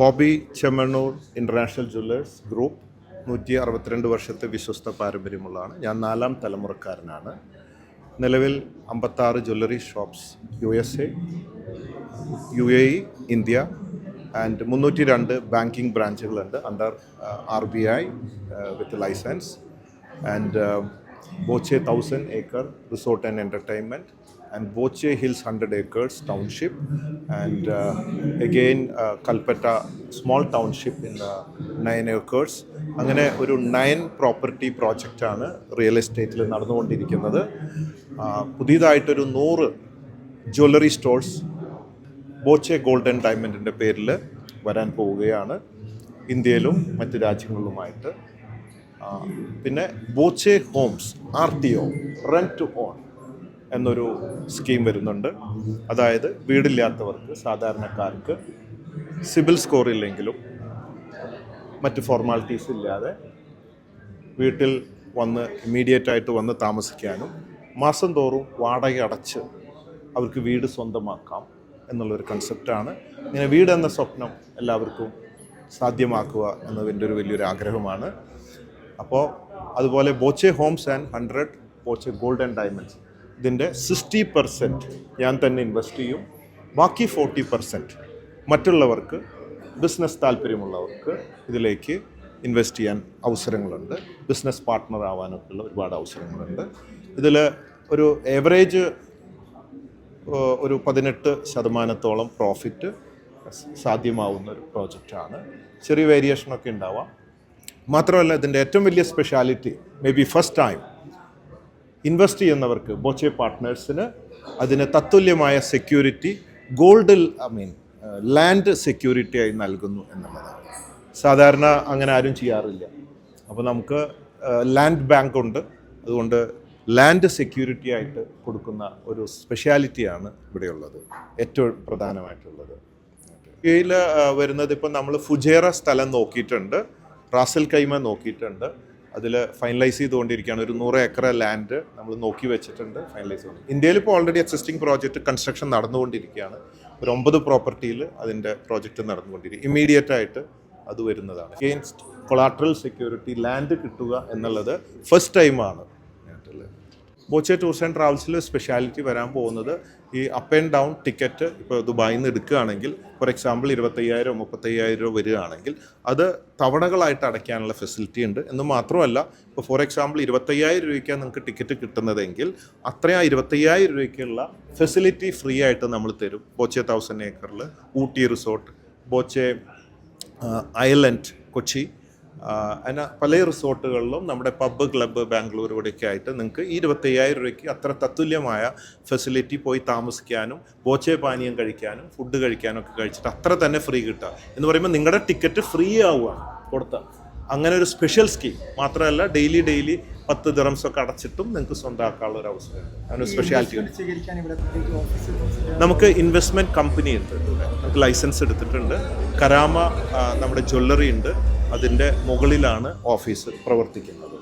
Bobby Chemmanur international jewellers group നൂറ്റി അറുപത്തിരണ്ട് വർഷത്തെ വിശ്വസ്ത പാരമ്പര്യമുള്ളതാണ്. ഞാൻ നാലാം തലമുറക്കാരനാണ്. നിലവിൽ അമ്പത്താറ് jewellery shops U S A U A E India and മുന്നൂറ്റി രണ്ട് banking ബ്രാഞ്ചുകളുണ്ട്. Under R B I with licence and Boche thousand acre resort and entertainment and acres township. And uh, again uh, again small township in in nine acres. അങ്ങനെ ഒരു nine property പ്രോജക്റ്റാണ് real എസ്റ്റേറ്റിൽ നടന്നുകൊണ്ടിരിക്കുന്നത്. പുതിയതായിട്ടൊരു നൂറ് jewellery stores Boche golden ഡയമണ്ടിന്റെ പേരിൽ വരാൻ പോവുകയാണ് ഇന്ത്യയിലും മറ്റ് രാജ്യങ്ങളിലുമായിട്ട്. പിന്നെ Boche homes R T O rent to own എന്നൊരു സ്കീം വരുന്നുണ്ട്. അതായത് വീടില്ലാത്തവർക്ക് സാധാരണക്കാർക്ക് സിബിൽ സ്കോർ ഇല്ലെങ്കിലും മറ്റ് ഫോർമാലിറ്റീസ് ഇല്ലാതെ വീട്ടിൽ വന്ന് ഇമ്മീഡിയറ്റ് ആയിട്ട് വന്ന് താമസിക്കാനും മാസം തോറും വാടക അടച്ച് അവർക്ക് വീട് സ്വന്തമാക്കാം എന്നുള്ളൊരു കൺസെപ്റ്റാണ് ഇങ്ങനെ വീടെന്ന സ്വപ്നം എല്ലാവർക്കും സാധ്യമാക്കുക എന്നതിന്റെ ഒരു വലിയൊരു ആഗ്രഹമാണ്. അപ്പോൾ അതുപോലെ Boche homes and hundred Boche gold and diamonds ഇതിന്റെ സിക്സ്റ്റി പെർസെന്റ് ഞാൻ തന്നെ ഇൻവെസ്റ്റ് ചെയ്യും. ബാക്കി ഫോർട്ടി പെർസെന്റ് മറ്റുള്ളവർക്ക് ബിസിനസ് താല്പര്യമുള്ളവർക്ക് ഇതിലേക്ക് ഇൻവെസ്റ്റ് ചെയ്യാൻ അവസരങ്ങളുണ്ട്. ബിസിനസ് പാർട്ട്ണർ ആവാനൊക്കെയുള്ള ഒരുപാട് അവസരങ്ങളുണ്ട്. ഇതിൽ ഒരു ഏവറേജ് ഒരു പതിനെട്ട് ശതമാനത്തോളം പ്രോഫിറ്റ് സാധ്യമാവുന്ന ഒരു പ്രോജക്റ്റാണ് ചെറിയ വേരിയേഷനൊക്കെ ഉണ്ടാവാം. മാത്രമല്ല ഇതിന്റെ ഏറ്റവും വലിയ speciality may be first time invest ചെയ്യുന്നവർക്ക് ബോച്ചെ പാർട്ട്നേഴ്സിന് അതിന് തത്തുല്യമായ സെക്യൂരിറ്റി ഗോൾഡിൽ ഐ മീൻ ലാൻഡ് സെക്യൂരിറ്റി ആയി നൽകുന്നു എന്നുള്ളതാണ്. സാധാരണ അങ്ങനെ ആരും ചെയ്യാറില്ല. അപ്പോൾ നമുക്ക് ലാൻഡ് ബാങ്ക് ഉണ്ട്. അതുകൊണ്ട് ലാൻഡ് സെക്യൂരിറ്റി ആയിട്ട് കൊടുക്കുന്ന ഒരു സ്പെഷ്യാലിറ്റിയാണ് ഇവിടെയുള്ളത്. ഏറ്റവും പ്രധാനമായിട്ടുള്ളത്. കീഴിൽ വരുന്നത് ഇപ്പം നമ്മൾ ഫുജേറ സ്ഥലം നോക്കിയിട്ടുണ്ട്. റാസൽ കൈമ നോക്കിയിട്ടുണ്ട്. അതിൽ ഫൈനലൈസ് ചെയ്തുകൊണ്ടിരിക്കുകയാണ്. ഒരു നൂറ് ഏക്കർ ലാൻഡ് നമ്മൾ നോക്കി വെച്ചിട്ടുണ്ട് ഫൈനലൈസ് ചെയ്തു ഇന്ത്യയിൽ ഇപ്പോൾ ഓൾറെഡി എക്സിസ്റ്റിംഗ് പ്രോജക്റ്റ് കൺസ്ട്രക്ഷൻ നടന്നുകൊണ്ടിരിക്കുകയാണ്. ഒരു ഒമ്പത് പ്രോപ്പർട്ടിയിൽ അതിന്റെ പ്രോജക്റ്റ് നടന്നുകൊണ്ടിരിക്കും. ഇമ്മീഡിയറ്റ് ആയിട്ട് അത് വരുന്നതാണ്. അഗെയിൻസ്റ്റ് കൊളാട്രൽ സെക്യൂരിറ്റി ലാൻഡ് കിട്ടുക എന്നുള്ളത് ഫസ്റ്റ് ടൈമാണ് ബോച്ചെ ടൂർസ് ആൻഡ് ട്രാവൽസിൽ സ്പെഷ്യാലിറ്റി വരാൻ പോകുന്നത് ഈ അപ്പ് ആൻഡ് ഡൗൺ ടിക്കറ്റ് ഇപ്പോൾ ദുബായിൽ നിന്ന് എടുക്കുകയാണെങ്കിൽ ഫോർ എക്സാമ്പിൾ ഇരുപത്തയ്യായിരം മുപ്പത്തയ്യായിരം രൂപ വരികയാണെങ്കിൽ അത് തവണകളായിട്ട് അടയ്ക്കാനുള്ള ഫെസിലിറ്റി ഉണ്ട്. എന്ന് മാത്രമല്ല ഇപ്പോൾ ഫോർ എക്സാമ്പിൾ ഇരുപത്തയ്യായിരം രൂപയ്ക്കാണ് നിങ്ങൾക്ക് ടിക്കറ്റ് കിട്ടുന്നതെങ്കിൽ അത്രയും ഇരുപത്തയ്യായിരം രൂപയ്ക്കുള്ള ഫെസിലിറ്റി ഫ്രീ ആയിട്ട് നമ്മൾ തരും. ബോച്ചെ തൗസൻഡ് ഏക്കറിൽ ഊട്ടി റിസോർട്ട് ബോച്ചെ ഐലൻഡ് കൊച്ചി അങ്ങനെ പല റിസോർട്ടുകളിലും നമ്മുടെ പബ്ബ് ക്ലബ്ബ് ബാംഗ്ലൂർ ഇവിടെയൊക്കെ ആയിട്ട് നിങ്ങൾക്ക് ഇരുപത്തയ്യായിരം രൂപയ്ക്ക് അത്ര തത്തുല്യമായ ഫെസിലിറ്റി പോയി താമസിക്കാനും ബോച്ചെ പാനീയം കഴിക്കാനും ഫുഡ് കഴിക്കാനും ഒക്കെ കഴിച്ചിട്ട് അത്ര തന്നെ ഫ്രീ കിട്ടുക. എന്ന് പറയുമ്പോൾ നിങ്ങളുടെ ടിക്കറ്റ് ഫ്രീ ആവുകയാണ് കൊടുത്ത. അങ്ങനെ ഒരു സ്പെഷ്യൽ സ്കീം മാത്രമല്ല ഡെയിലി ഡെയിലി പത്ത് ദിറംസ് ഒക്കെ അടച്ചിട്ടും നിങ്ങൾക്ക് സ്വന്തമാക്കാനുള്ള ഒരു അവസരമുണ്ട് അങ്ങനെ ഒരു സ്പെഷ്യാലിറ്റി നമുക്ക് ഇൻവെസ്റ്റ്മെന്റ് കമ്പനി ഉണ്ട് ഇവിടെ. നമുക്ക് ലൈസൻസ് എടുത്തിട്ടുണ്ട്. കരാമ നമ്മുടെ ജ്വല്ലറി ഉണ്ട്. അതിന്റെ മുകളിലാണ് ഓഫീസ് പ്രവർത്തിക്കുന്നത്.